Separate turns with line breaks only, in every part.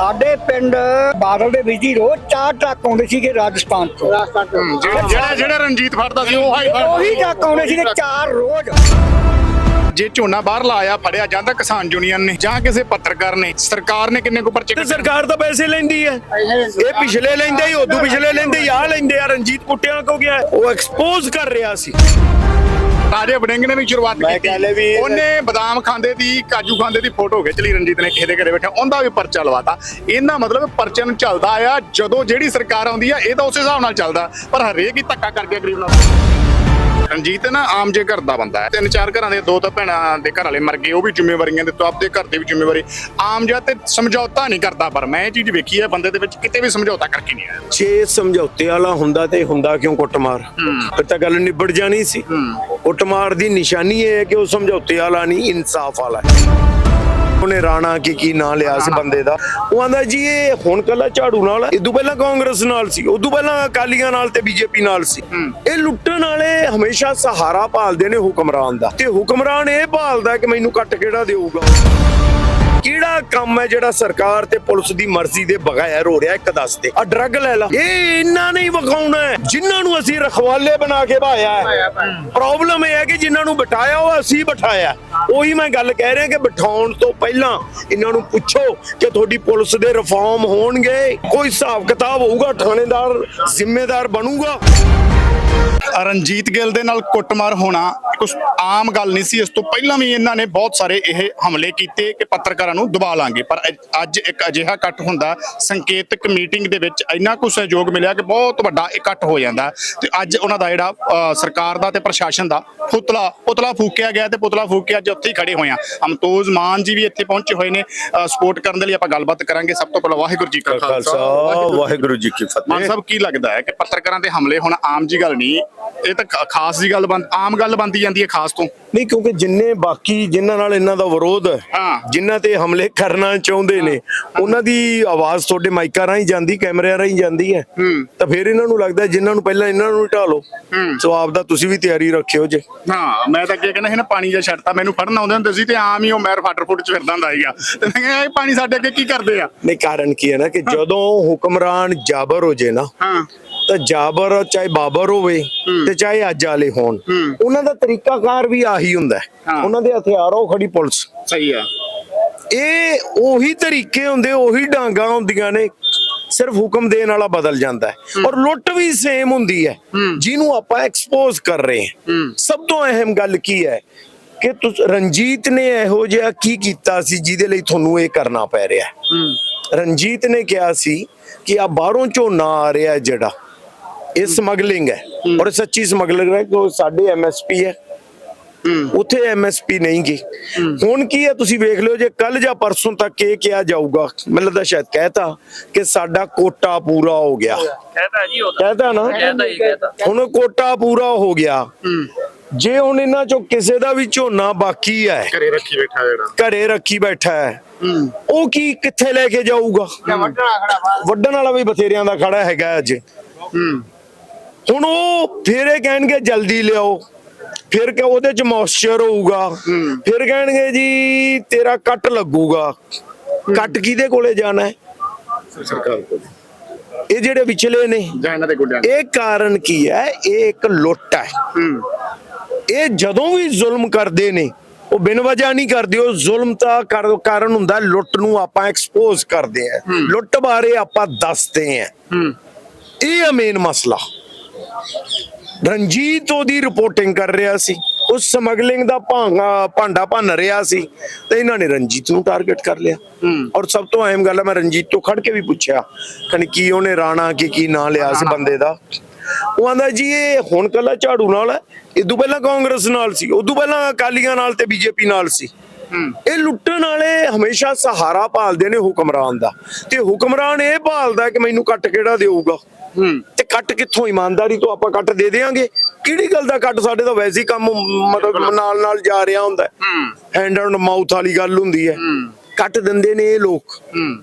ਸਾਡੇ ਪਿੰਡ ਬਾਦਲ ਦੇ ਵਿੱਚ ਹੀ ਰੋਜ਼ ਚਾਰ ਟਰੱਕ ਆਉਂਦੇ ਸੀਗੇ ਰਾਜਸਥਾਨ ਤੋਂ।
ਜਿਹੜਾ ਜਿਹੜਾ ਜਿਹੜਾ ਰਣਜੀਤ ਫੜਦਾ ਸੀ ਉਹ ਹਾਈ
ਉਹੀ ਟਰੱਕ ਆਉਂਦੇ ਸੀਗੇ ਚਾਰ ਰੋਜ਼।
ਜੇ ਝੋਨਾ ਬਾਹਰ ਲਾਇਆ ਫੜਿਆ ਜਾਂਦਾ ਕਿਸਾਨ ਯੂਨੀਅਨ ਨੇ ਜਾਂ ਕਿਸੇ ਪੱਤਰਕਾਰ ਨੇ। ਸਰਕਾਰ ਨੇ ਕਿੰਨੇ ਕੋ ਪਰਚੇ
ਤੇ ਸਰਕਾਰ ਤਾਂ ਪੈਸੇ ਲੈਂਦੀ ਹੈ। ਇਹ ਪਿਛਲੇ ਲੈਂਦੇ ਹੀ ਉਦੋਂ ਪਿਛਲੇ ਲੈਂਦੇ ਆ ਲੈਂਦੇ ਆ ਰਣਜੀਤ ਕੁੱਟਿਆਂ ਕੋ ਗਿਆ। ਉਹ ਐਕਸਪੋਜ਼ ਕਰ ਰਿਹਾ ਸੀ।
ਰਾਜੇ ਵੜਿੰਗ ਨੇ ਵੀ ਸ਼ੁਰੂਆਤ
ਮੈਂ
ਕੀਤੀ।
ਕਹਿ ਲਿਆ ਵੀ ਇਹ-
ਉਹਨੇ ਬਦਾਮ ਖਾਂਦੇ ਦੀ ਕਾਜੂ ਖਾਂਦੇ ਦੀ ਫੋਟੋ ਖਿੱਚ ਲਈ ਰਣਜੀਤ ਨੇ ਕਿਸੇ ਦੇ ਘਰੇ ਬੈਠਾ ਉਹਦਾ ਵੀ ਪਰਚਾ ਲਵਾਤਾ। ਇਹਨਾਂ ਮਤਲਬ ਪਰਚੇ ਨੂੰ ਚੱਲਦਾ ਆ ਜਦੋਂ ਜਿਹੜੀ ਸਰਕਾਰ ਆਉਂਦੀ ਆ ਇਹ ਤਾਂ ਉਸੇ ਹਿਸਾਬ ਨਾਲ ਚੱਲਦਾ ਪਰ ਹਰੇਕ ਹੀ ਧੱਕਾ ਕਰਕੇ ਗਰੀਬ ਨਾਲ ਰਣਜੀਤ ਨਾ ਆਮ ਜੇ ਘਰ ਦਾ ਬੰਦਾ ਹੈ। ਤਿੰਨ ਚਾਰ ਘਰਾਂ ਦੇ ਦੋ ਤਾਂ ਭੈਣਾਂ ਦੇ ਘਰ ਵਾਲੇ ਮਰ ਗਏ ਉਹ ਵੀ ਜ਼ਿੰਮੇਵਾਰੀਆਂ ਦੇ ਤੋਂ ਆਪਦੇ ਘਰ ਦੀ ਵੀ ਜ਼ਿੰਮੇਵਾਰੀ। ਆਮ ਜਿਹਾ ਤੇ ਸਮਝੌਤਾ ਨਹੀਂ ਕਰਦਾ ਪਰ ਮੈਂ ਇਹ ਚੀਜ਼ ਵੇਖੀ ਹੈ ਬੰਦੇ ਦੇ ਵਿੱਚ ਕਿਤੇ ਵੀ ਸਮਝੌਤਾ ਕਰਕੇ ਨਹੀਂ ਆਇਆ।
ਛੇ ਸਮਝੌਤੇ ਵਾਲਾ ਹੁੰਦਾ ਤੇ ਹੁੰਦਾ ਕਿਉਂ ਕੁੱਟਮਾਰ? ਫਿਰ ਤਾਂ ਗੱਲ ਨਿਬੜ ਜਾਣੀ ਸੀ। ਕੁੱਟਮਾਰ ਦੀ ਨਿਸ਼ਾਨੀ ਇਹ ਹੈ ਕਿ ਉਹ ਸਮਝੌਤੇ ਵਾਲਾ ਨਹੀਂ ਇਨਸਾਫ ਵਾਲਾ ਹੈ। ਉਹਨੇ ਰਾਣਾ ਕੀ ਕੀ ਨਾਂ ਲਿਆ ਸੀ ਬੰਦੇ ਦਾ ਉਹ ਆਂਦਾ ਜੀ ਇਹ ਹੁਣ ਕੱਲਾ ਝਾੜੂ ਨਾਲ ਇਦੋਂ ਪਹਿਲਾਂ ਕਾਂਗਰਸ ਨਾਲ ਸੀ ਉਦੋਂ ਪਹਿਲਾਂ ਅਕਾਲੀਆਂ ਨਾਲ ਤੇ ਬੀਜੇਪੀ ਨਾਲ ਸੀ। ਇਹ ਲੁੱਟਣ ਵਾਲੇ ਹਮੇਸ਼ਾ ਸਹਾਰਾ ਭਾਲਦੇ ਨੇ ਹੁਕਮਰਾਨ ਦਾ। ਤੇ ਹੁਕਮਰਾਨ ਇਹ ਭਾਲਦਾ ਕਿ ਮੈਨੂੰ ਕੱਟ ਕਿਹੜਾ ਦੇਊਗਾ? ਕਿਹੜਾ ਕੰਮ ਹੈ ਜਿਹੜਾ ਸਰਕਾਰ ਤੇ ਪੁਲਿਸ ਦੀ ਮਰਜ਼ੀ ਦੇ ਬਗੈਰ ਹੋ ਰਿਹਾ ਇੱਕ ਦੱਸ ਦੇ। ਆ ਡਰੱਗ ਲੈ ਲਾ। ਇਹ ਇੰਨਾ ਨਹੀਂ ਵਿਖਾਉਣਾ ਜਿਨ੍ਹਾਂ ਨੂੰ ਅਸੀਂ ਰਖਵਾਲੇ ਬਣਾ ਕੇ ਭਾਇਆ ਹੈ। ਪ੍ਰੋਬਲਮ ਇਹ ਹੈ ਕਿ ਜਿਨ੍ਹਾਂ ਨੂੰ ਬਿਠਾਇਆ ਉਹ ਅਸੀਂ ਬਿਠਾਇਆ। ਉਹੀ ਮੈਂ ਗੱਲ ਕਹਿ ਰਿਹਾ ਕਿ ਬਿਠਾਉਣ ਤੋਂ ਪਹਿਲਾਂ ਇਹਨਾਂ ਨੂੰ ਪੁੱਛੋ ਕਿ ਤੁਹਾਡੀ ਪੁਲਿਸ ਦੇ ਰਿਫਾਰਮ ਹੋਣਗੇ। ਕੋਈ ਹਿਸਾਬ ਕਿਤਾਬ ਹੋਊਗਾ ਥਾਣੇਦਾਰ ਜ਼ਿੰਮੇਦਾਰ ਬਣੂਗਾ।
ਰਣਜੀਤ ਗਿੱਲ ਦੇ ਨਾਲ ਕੁੱਟਮਾਰ ਹੋਣਾ ਕੁਝ ਆਮ ਗੱਲ ਨਹੀਂ ਸੀ। ਇਸ ਤੋਂ ਪਹਿਲਾਂ ਵੀ ਇਹਨਾਂ ਨੇ ਬਹੁਤ ਸਾਰੇ ਇਹ ਹਮਲੇ ਕੀਤੇ ਕਿ ਪੱਤਰਕਾਰਾਂ ਨੂੰ ਦਬਾ ਲਾਂਗੇ। ਪਰ ਅੱਜ- ਇੱਕ ਅਜਿਹਾ ਇਕੱਠ ਹੁੰਦਾ ਸੰਕੇਤਕ ਮੀਟਿੰਗ ਦੇ ਵਿੱਚ ਇੰਨਾ ਕੁ ਸਹਿਯੋਗ ਮਿਲਿਆ ਕਿ ਬਹੁਤ ਵੱਡਾ ਇਕੱਠ ਹੋ ਜਾਂਦਾ। ਤੇ ਅੱਜ ਉਹਨਾਂ ਦਾ ਜਿਹੜਾ ਸਰਕਾਰ ਦਾ ਤੇ ਪ੍ਰਸ਼ਾਸਨ ਦਾ ਪੁਤਲਾ ਪੁਤਲਾ ਫੂਕਿਆ ਗਿਆ ਤੇ ਪੁਤਲਾ ਫੂਕ ਕੇ ਅੱਜ ਉੱਥੇ ਹੀ ਖੜੇ ਹੋਏ ਆ। ਅਮਤੋਜ਼ ਮਾਨ ਜੀ ਵੀ ਇੱਥੇ ਪਹੁੰਚੇ ਹੋਏ ਨੇ। ਸਪੋਰਟ ਕਰਨ ਦੇ ਲਈ ਆਪਾਂ ਗੱਲਬਾਤ ਕਰਾਂਗੇ। ਸਭ ਤੋਂ ਪਹਿਲਾਂ ਵਾਹਿਗੁਰੂ ਜੀ ਕਾ
ਖਾਲਸਾ। ਵਾਹਿਗੁਰੂ ਜੀ ਕੀ
ਮਾਨ
ਫਤਿਹ
ਸਾਹਿਬ ਕੀ ਲੱਗਦਾ ਹੈ ਕਿ ਪੱਤਰਕਾਰਾਂ ਤੇ ਹਮਲੇ ਹੁਣ ਆਮ ਜੀ ਗੱਲ ਨਹੀਂ ਇਹ ਤਾਂ ਖਾਸ ਜੀ ਗੱਲ ਬਣ ਆਮ ਗੱਲ ਬਣਦੀ ਜਾਂਦੀ ਹੈ ਖਾਸ ਤੋਂ।
ਨਹੀਂ ਕਿਉਂਕਿ ਜਿੰਨੇ ਬਾਕੀ ਜਿਨ੍ਹਾਂ ਨਾਲ ਇਹਨਾਂ ਦਾ ਵਿਰੋਧ ਹੈ। ਜਿਨ੍ਹਾਂ ਤੇ ਹਮਲੇ ਕਰਨਾ ਚਾਹੁੰਦੇ ਨੇ ਉਹਨਾਂ ਦੀ ਆਵਾਜ਼ ਤੁਹਾਡੇ ਮਾਈਕਾਂ ਰਾਹੀਂ ਜਾਂਦੀ ਕੈਮਰਿਆਂ ਰਾਹੀਂ ਜਾਂਦੀ ਹੈ। ਤਾਂ ਫਿਰ ਇਹਨਾਂ ਨੂੰ ਲੱਗਦਾ ਜਿਨ੍ਹਾਂ ਨੂੰ ਪਹਿਲਾਂ ਇਹਨਾਂ ਨੂੰ ਢਾ ਲਓ। ਸੋ ਆਪ ਦਾ ਤੁਸੀਂ ਵੀ ਤਿਆਰੀ ਰੱਖਿਓ ਜੇ।
ਹਾਂ ਮੈਂ ਤਾਂ ਅੱਗੇ ਕਹਿੰਦਾ ਸੀ ਨਾ ਪਾਣੀ ਜਿਹਾ ਛੱਡਤਾ ਮੈਨੂੰ ਫੜਨ ਆਉਂਦੇ ਹੁੰਦੇ ਸੀ ਤੇ ਆਮ ਹੀ ਉਹ ਮੈਰ ਫਾਟਰ ਫੁੱਟ ਚ ਫਿਰਦਾ ਹੁੰਦਾ ਸੀਗਾ। ਤੇ ਮੈਂ ਕਿਹਾ ਇਹ ਪਾਣੀ ਸਾਡੇ ਅੱਗੇ ਕੀ ਕਰਦੇ ਆ?
ਨਹੀਂ ਕਾਰਨ ਕੀ ਹੈ ਨਾ ਕਿ ਜਦੋਂ ਹੁਕਮਰਾਨ ਜਾਬਰ ਹੋ ਜੇ ਨਾ
ਹਾਂ।
ਤਾਂ ਜਾਬਰ ਚਾਹੇ ਬਾਬਰ ਹੋਵੇ ਤੇ ਚਾਹੇ ਅੱਜ ਵਾਲੇ ਹੋਣ। ਉਹਨਾਂ ਦਾ ਤਰੀਕਾਕਾਰ ਵੀ ਆਹੀ ਹੁੰਦਾ। ਉਹਨਾਂ ਦੇ ਹਥਿਆਰ ਉਹ ਖੜੀ ਪੁਲਿਸ।
ਸਹੀ ਆ।
ਇਹ ਉਹੀ ਤਰੀਕੇ ਹੁੰਦੇ ਉਹੀ ਡਾਂਗਾ ਹੁੰਦੀਆਂ ਨੇ ਸਿਰਫ ਹੁਕਮ ਦੇਣ ਵਾਲਾ ਬਦਲ ਜਾਂਦਾ ਹੈ। ਔਰ ਲੁੱਟ ਵੀ ਸੇਮ ਹੁੰਦੀ ਹੈ। ਜਿਹਨੂੰ ਆਪਾਂ ਐਕਸਪੋਜ਼ ਕਰ ਰਹੇ ਹਾਂ। ਸਭ ਤੋਂ ਅਹਿਮ ਗੱਲ ਕੀ ਹੈ ਕਿ ਤੁਸ ਰਣਜੀਤ ਨੇ ਇਹੋ ਜਿਹਾ ਕੀ ਕੀਤਾ ਸੀ ਜਿਹਦੇ ਲਈ ਤੁਹਾਨੂੰ ਇਹ ਕਰਨਾ ਪੈ ਰਿਹਾ ਹੈ। ਰਣਜੀਤ ਨੇ ਕਿਹਾ ਸੀ ਕਿ ਆ ਬਾਹਰੋਂ ਝੋਨਾ ਆ ਰਿਹਾ ਜਿਹੜਾ। ਇਹ ਸਮਗਲਿੰਗ ਹੈ। ਔਰ ਇਹ ਸੱਚੀ ਸਮਗਲਿੰਗ ਹੈ ਕਿ ਸਾਡੇ ਐਮਐਸਪੀ ਹੈ। ਉਥੇ ਐਮਐਸਪੀ ਨਹੀਂ ਗਈ। ਹੁਣ ਕੀ ਹੈ ਤੁਸੀਂ ਵੇਖ ਲਿਓ ਜੇ ਕੱਲ ਜਾਂ ਪਰਸੋਂ ਤੱਕ ਇਹ ਕਿਹਾ ਜਾਊਗਾ ਮੈਨੂੰ ਲੱਗਦਾ ਸ਼ਾਇਦ ਕਹਿਤਾ ਕਿ ਸਾਡਾ ਕੋਟਾ ਪੂਰਾ ਹੋ ਗਿਆ।
ਕਹਿਤਾ ਜੀ ਉਹ
ਕਹਿਤਾ ਨਾ? ਹੁਣ ਕੋਟਾ ਪੂਰਾ ਹੋ ਗਿਆ। ਜੇ ਹੁਣ ਇਹਨਾਂ ਚੋਂ ਕਿਸੇ ਦਾ ਵੀ ਝੋਨਾ ਬਾਕੀ ਹੈ
ਘਰੇ ਰੱਖੀ ਬੈਠਾ ਜਿਹੜਾ।
ਘਰੇ ਰੱਖੀ ਬੈਠਾ ਹੈ ਉਹ ਕੀ ਕਿੱਥੇ ਲੈ ਕੇ ਜਾਊਗਾ? ਵੱਡਣ ਵਾਲਾ ਵੀ। ਬਥੇਰਿਆਂ ਦਾ ਖੜਾ ਹੈਗਾ ਅੱਜ। ਹੁਣ ਉਹ ਫਿਰ ਇਹ ਕਹਿਣਗੇ ਜਲਦੀ ਲਿਆਓ। ਫਿਰ ਕਿ ਉਹਦੇ ਚ ਮੌਇਸਚਰ ਹੋਊਗਾ। ਫਿਰ ਕਹਿਣਗੇ ਜੀ ਤੇਰਾ ਕੱਟ ਲੱਗੂਗਾ। ਕੱਟ ਕਿਹਦੇ ਕੋਲੇ ਜਾਣਾ ਹੈ?
ਸਰਕਾਰ ਕੋਲ।
ਇਹ ਜਿਹੜੇ ਵਿਚਲੇ ਨੇ।
ਜਾਂ ਇਹਨਾਂ ਦੇ ਗੁੱਡਿਆਂ
ਇਹ ਕਾਰਨ ਕੀ ਹੈ? ਇਹ ਇੱਕ ਲੁੱਟ ਹੈ। ਇਹ ਜਦੋਂ ਵੀ ਜ਼ੁਲਮ ਕਰਦੇ ਨੇ ਉਹ ਬਿਨ ਵਜ੍ਹਾ ਨਹੀਂ ਕਰਦੇ ਉਹ ਜ਼ੁਲਮ ਕਰ- ਕਾਰਨ ਹੁੰਦਾ ਲੁੱਟ ਨੂੰ ਆਪਾਂ ਐਕਸਪੋਜ਼ ਕਰਦੇ ਆ ਲੁੱਟ ਬਾਰੇ ਆਪਾਂ ਦੱਸਦੇ ਆ ਇਹ ਮੇਨ ਮਸਲਾ। ਰਣਜੀਤ ਉਹਦੀ ਰਿਪੋਰਟਿੰਗ ਕਰ ਰਿਹਾ ਸੀ। ਉਸ ਸਮਗਲਿੰਗ ਦਾ ਭਾਂਗਾ ਭਾਂਡਾ ਭੰਨ ਰਿਹਾ ਸੀ ਤੇ ਇਹਨਾਂ ਨੇ ਰਣਜੀਤ ਨੂੰ ਟਾਰਗੇਟ ਕਰ ਲਿਆ। ਔਰ ਸਭ ਤੋਂ ਅਹਿਮ ਗੱਲ ਹੈ ਮੈਂ ਰਣਜੀਤ ਤੋਂ ਖੜ ਕੇ ਵੀ ਪੁੱਛਿਆ ਕਨ ਕੀ ਉਹਨੇ ਰਾਣਾ ਕੀ ਕੀ ਨਾਂ ਲਿਆ ਸੀ ਬੰਦੇ ਦਾ? ਉਹ ਆਂਦਾ ਜੀ ਇਹ ਹੁਣ ਕੱਲਾ ਝਾੜੂ ਨਾਲ ਹੈ ਇਦੋਂ ਪਹਿਲਾਂ ਕਾਂਗਰਸ ਨਾਲ ਸੀ ਉਦੋਂ ਪਹਿਲਾਂ ਅਕਾਲੀਆਂ ਨਾਲ ਤੇ ਬੀਜੇਪੀ ਨਾਲ ਸੀ। ਇਹ ਲੁੱਟਣ ਵਾਲੇ ਹਮੇਸ਼ਾ ਸਹਾਰਾ ਭਾਲਦੇ ਨੇ ਹੁਕਮਰਾਨ ਦਾ। ਤੇ ਹੁਕਮਰਾਨ ਇਹ ਭਾਲਦਾ ਕਿ ਮੈਨੂੰ ਕੱਟ ਕਿਹੜਾ ਦੇਊਗਾ? ਤੇ ਕੱਟ ਕਿੱਥੋਂ? ਇਮਾਨਦਾਰੀ ਤੋਂ ਆਪਾਂ ਕੱਟ ਦੇ ਦੇਾਂਗੇ ਕਿਹੜੀ ਗੱਲ ਦਾ ਕੱਟ? ਸਾਡੇ ਤਾਂ ਵੈਸੇ ਹੀ ਕੰਮ ਮਤਲਬ ਨਾਲ ਨਾਲ ਜਾ ਰਿਹਾ ਹੁੰਦਾ ਹੈਂਡ ਐਂਡ ਮਾਊਥ ਵਾਲੀ ਗੱਲ ਹੁੰਦੀ ਹੈ। ਕੱਟ ਦਿੰਦੇ ਨੇ ਇਹ ਲੋਕ।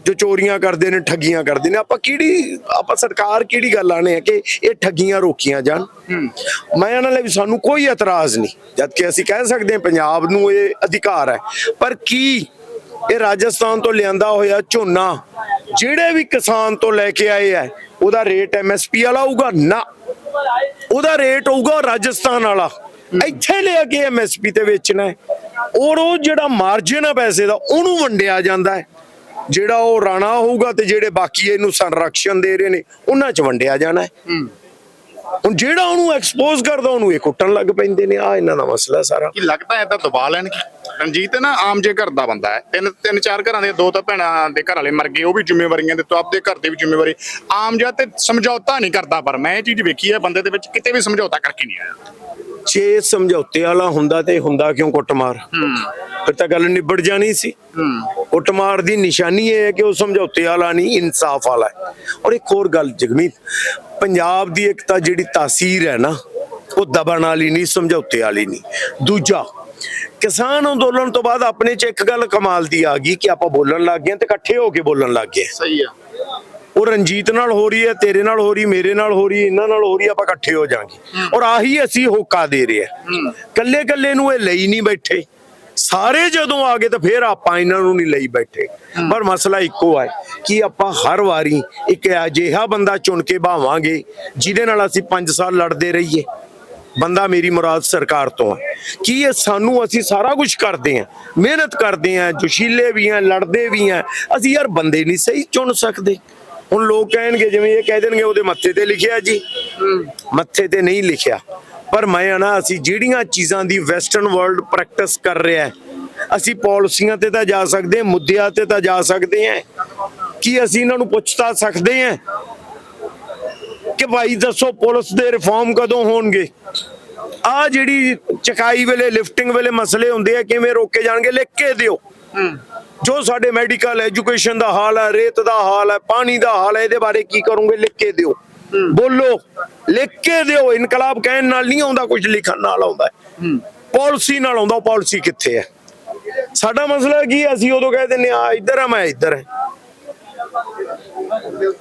ਜੋ ਚੋਰੀਆਂ ਕਰਦੇ ਨੇ ਠੱਗੀਆਂ ਕਰਦੇ ਨੇ। ਆਪਾਂ ਕਿਹੜੀ ਆਪਾਂ ਸਰਕਾਰ ਕਿਹੜੀ ਗੱਲ ਆਣੇ ਆ ਕਿ ਇਹ ਠੱਗੀਆਂ ਰੋਕੀਆਂ ਜਾਣ? ਮੈਂ ਇਹਨਾਂ ਲਈ ਸਾਨੂੰ ਕੋਈ ਇਤਰਾਜ਼ ਨਹੀਂ। ਜਦ ਕਿ ਅਸੀਂ ਕਹਿ ਸਕਦੇ ਹਾਂ ਪੰਜਾਬ ਨੂੰ ਇਹ ਅਧਿਕਾਰ ਹੈ। ਪਰ ਕੀ ਇਹ ਰਾਜਸਥਾਨ ਤੋਂ ਲਿਆਂਦਾ ਹੋਇਆ ਝੋਨਾ ਜਿਹੜੇ ਵੀ ਕਿਸਾਨ ਤੋਂ ਲੈ ਕੇ ਆਏ ਆ ਉਹਦਾ ਰੇਟ ਐਮਐਸਪੀ ਵਾਲਾ ਹੋਊਗਾ? ਨਾ। ਉਹਦਾ ਰੇਟ ਹੋਊਗਾ ਰਾਜਸਥਾਨ ਵਾਲਾ। ਇੱਥੇ ਲਿਆ ਕੇ ਐਮਐਸਪੀ ਤੇ ਵੇਚਣਾ ਹੈ। ਔਰ ਉਹ ਜਿਹੜਾ ਮਾਰਜਨ ਆ ਪੈਸੇ ਦਾ, ਉਹਨੂੰ ਵੰਡਿਆ ਜਾਂਦਾ ਹੈ। ਜਿਹੜਾ ਉਹ ਰਾਣਾ ਹੋਊਗਾ ਤੇ ਜਿਹੜੇ ਬਾਕੀ ਇਹਨੂੰ ਸੰਰਕਸ਼ਣ ਦੇ ਰਹੇ ਨੇ, ਉਹਨਾਂ 'ਚ ਵੰਡਿਆ ਜਾਣਾ ਹੈ। ਹੁਣ ਜਿਹੜਾ ਉਹਨੂੰ ਐਕਸਪੋਜ਼ ਕਰਦਾ, ਉਹਨੂੰ ਇਹ ਕੁੱਟਣ ਲੱਗ ਪੈਂਦੇ ਨੇ। ਆ ਇਹਨਾਂ ਦਾ ਮਸਲਾ ਸਾਰਾ।
ਕੀ ਲੱਗਦਾ ਹੈ ਤਾਂ ਦਬਾ ਲੈਣਗੇ ਰਣਜੀਤ ਨਾ, ਆਮ ਜੇ ਘਰ ਦਾ ਬੰਦਾ ਹੈ। ਤਿੰਨ ਤਿੰਨ, ਚਾਰ ਘਰਾਂ ਦੇ, ਦੋ ਤਾਂ ਭੈਣਾਂ ਦੇ ਘਰ ਵਾਲੇ ਮਰ ਗਏ, ਉਹ ਵੀ ਜ਼ਿੰਮੇਵਾਰੀਆਂ ਦੇ ਤੋਂ ਆਪਦੇ ਘਰ ਦੇ ਵੀ ਜ਼ਿੰਮੇਵਾਰੀ। ਆਮ ਜਿਹਾ ਤੇ ਸਮਝੌਤਾ ਨਹੀਂ ਕਰਦਾ ਪਰ ਮੈਂ ਇਹ ਚੀਜ਼ ਵੇਖੀ ਹੈ, ਬੰਦੇ ਦੇ ਵਿੱਚ ਕਿਤੇ ਵੀ ਸਮਝੌਤਾ ਕਰਕੇ ਨਹੀਂ ਆਇਆ।
ਜੇ ਸਮਝੌਤੇ ਵਾਲਾ ਹੁੰਦਾ ਤੇ ਹੁੰਦਾ ਕਿਉਂ ਕੁੱਟਮਾਰ? ਫਿਰ ਤਾਂ ਗੱਲ ਨਿਬੜ ਜਾਣੀ ਸੀ। ਕੁੱਟਮਾਰ ਦੀ ਨਿਸ਼ਾਨੀ ਇਹ ਹੈ ਕਿ ਉਹ ਸਮਝੌਤੇ ਵਾਲਾ ਨਹੀਂ ਇਨਸਾਫ ਵਾਲਾ ਹੈ। ਔਰ ਇੱਕ ਹੋਰ ਗੱਲ ਜਗਮੀਤ ਪੰਜਾਬ ਦੀ ਇੱਕ ਤਾਂ ਜਿਹੜੀ ਤਾਸੀਰ ਹੈ ਨਾ ਉਹ ਦਬਣ ਵਾਲੀ ਨਹੀਂ ਸਮਝੌਤੇ ਵਾਲੀ ਨਹੀਂ। ਦੂਜਾ ਕਿਸਾਨ ਅੰਦੋਲਨ ਤੋਂ ਬਾਅਦ ਆਪਣੇ ਚ ਇੱਕ ਗੱਲ ਕਮਾਲ ਦੀ ਆ ਗਈ ਕਿ ਆਪਾਂ ਬੋਲਣ ਲੱਗ ਗਏ ਤੇ ਇਕੱਠੇ ਹੋ ਕੇ ਬੋਲਣ ਲੱਗ ਗਏ
ਸਹੀ ਆ।
ਉਹ ਰਣਜੀਤ ਨਾਲ ਹੋ ਰਹੀ ਹੈ ਤੇਰੇ ਨਾਲ ਹੋ ਰਹੀ ਮੇਰੇ ਨਾਲ ਹੋ ਰਹੀ ਇਹਨਾਂ ਨਾਲ ਹੋ ਰਹੀ ਆਪਾਂ ਇਕੱਠੇ ਹੋ ਜਾਾਂਗੇ। ਔਰ ਆਹੀ ਅਸੀਂ ਹੋਕਾ ਦੇ ਰਹੇ ਹਾਂ। ਕੱਲੇ ਕੱਲੇ ਨੂੰ ਇਹ ਲਈ ਨਹੀਂ ਬੈਠੇ। ਸਾਰੇ ਜਦੋਂ ਆ ਗਏ ਤਾਂ ਫਿਰ ਆਪਾਂ ਇਹਨਾਂ ਨੂੰ ਨਹੀਂ ਲਈ ਬੈਠੇ। ਪਰ ਮਸਲਾ ਇੱਕੋ ਹੈ ਕਿ ਆਪਾਂ ਹਰ ਵਾਰੀ ਇੱਕ ਅਜਿਹਾ ਬੰਦਾ ਚੁਣ ਕੇ ਭਾਵਾਂਗੇ ਜਿਹਦੇ ਨਾਲ ਅਸੀਂ 5 ਸਾਲ ਲੜਦੇ ਰਹੀਏ। ਬੰਦਾ ਮੇਰੀ ਮੁਰਾਦ ਸਰਕਾਰ ਤੋਂ ਹੈ ਕੀ ਇਹ ਸਾਨੂੰ ਅਸੀਂ ਸਾਰਾ ਕੁਝ ਕਰਦੇ ਆਂ ਮਿਹਨਤ ਕਰਦੇ ਆਂ ਜੋਸ਼ੀਲੇ ਵੀ ਆਂ ਲੜਦੇ ਵੀ ਆਂ ਅਸੀਂ ਯਾਰ ਬੰਦੇ ਨਹੀਂ ਸਹੀ ਚੁਣ ਸਕਦੇ। ਹੁਣ ਲੋਕ ਕਹਿਣਗੇ ਜਿਵੇਂ ਇਹ ਕਹਿ ਦੇਣਗੇ ਉਹਦੇ ਮੱਥੇ ਤੇ ਲਿਖਿਆ ਜੀ। ਮੱਥੇ ਤੇ ਨਹੀਂ ਲਿਖਿਆ। ਪਰ ਮੈਂ ਨਾ ਅਸੀਂ ਜਿਹੜੀਆਂ ਚੀਜ਼ਾਂ ਦੀ ਵੈਸਟਰਨ ਵਰਲਡ ਪ੍ਰੈਕਟਿਸ ਕਰ ਰਿਹਾ ਹੈ ਅਸੀਂ ਪਾਲਿਸੀਆਂ ਤੇ ਤਾਂ ਜਾ ਸਕਦੇ ਹਾਂ ਮੁੱਦਿਆਂ ਤੇ ਤਾਂ ਜਾ ਸਕਦੇ ਹਾਂ ਕੀ ਅਸੀਂ ਇਹਨਾਂ ਨੂੰ ਪੁੱਛ ਤਾਂ ਸਕਦੇ ਹਾਂ ਕਿ ਭਾਈ ਦੱਸੋ ਪੁਲਿਸ ਦੇ ਰਿਫਾਰਮ ਕਦੋਂ ਹੋਣਗੇ? ਆ ਜਿਹੜੀ ਚਕਾਈ ਵੇਲੇ ਲਿਫਟਿੰਗ ਵੇਲੇ ਮਸਲੇ ਹੁੰਦੇ ਆ ਕਿਵੇਂ ਰੋਕੇ ਜਾਣਗੇ ਲਿਖ ਕੇ ਦਿਓ। ਜੋ ਸਾਡੇ ਮੈਡੀਕਲ ਐਜੂਕੇਸ਼ਨ ਦਾ ਹਾਲ ਹੈ, ਰੇਤ ਦਾ ਹਾਲ ਹੈ, ਪਾਣੀ ਦਾ ਹਾਲ ਹੈ, ਇਹਦੇ ਬਾਰੇ ਕੀ ਕਰੋਗੇ, ਲਿਖ ਕੇ ਦਿਓ। ਬੋਲੋ, ਲਿਖ ਕੇ ਦਿਓ, ਇਨਕਲਾਬ ਕਹਿਣ ਨਾਲ ਨਹੀਂ ਆਉਂਦਾ ਕੁਝ ਲਿਖਣ ਨਾਲ ਆਉਂਦਾ ਪਾਲਿਸੀ ਨਾਲ ਆਉਂਦਾ ਪਾਲਿਸੀ ਕਿੱਥੇ ਹੈ? ਸਾਡਾ ਮਸਲਾ ਕੀ ਅਸੀਂ ਉਦੋਂ ਕਹਿ ਦਿੰਦੇ ਆ ਇੱਧਰ ਆ, ਮੈਂ ਇੱਧਰ